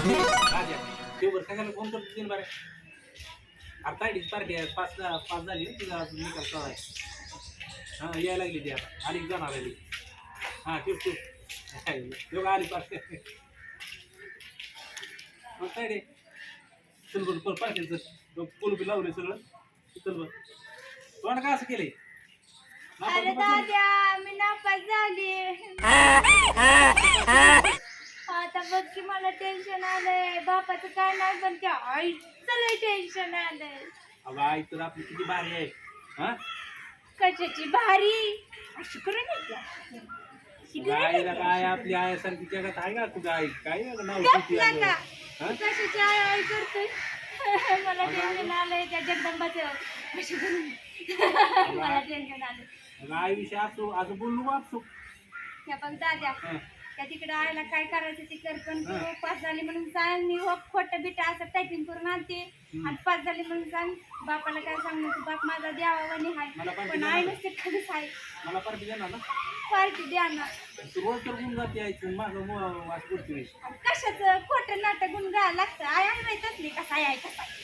राजा तेवर कशाला फोन करतो तीन बारे आता आहे पार्टी आहे पाच पाच झाली ना अजून निकाल हां यायला लागली ती आता आली जाणार आली हां ठेव ठेव योग आली पाच मग काय रे चल बरं पर पार्टीचं लावले सगळं चल बरं तोंड का असं केलंय मी नापास झाली बघ की मला टेन्शन आलंय. बापाचं काय नाही पण त्या आईचं लय टेन्शन आलंय. अगं आई तर आपली किती भारी आहे. हां? कशाची भारी? अशी करू नये अशी करू आईला नये. काय आपली आयासारखी जगात आहे का तुझं आई? काय नाव हा? कशाची आई आई करतोय? मला टेन्शन आलंय त्या जगदंबाचं. मला टेन्शन आलं अगं आईविषयी असो असं बोलू का असो त्या पण दादा हां. त्या तिकडे आईला काय करायचं ते कर पण. तू पास झाली म्हणून सांग. मी हो खोटं बिटा असं टायपिंग करून आणते. आणि पास झाली म्हणून सांग. बापाला काय सांग नको बाप माझा द्यावानी मला हाय पण आई. नसते खरंच आहे मला पार्टी देणार ना? पार्टी द्या ना तू रोज तर गुण जाते आईचं माझं मग वाट करते आणि कशाचं? खोटं नाटक गुण गायला लागतं. आहे माहीत असली कसा आहे? कसा आहे.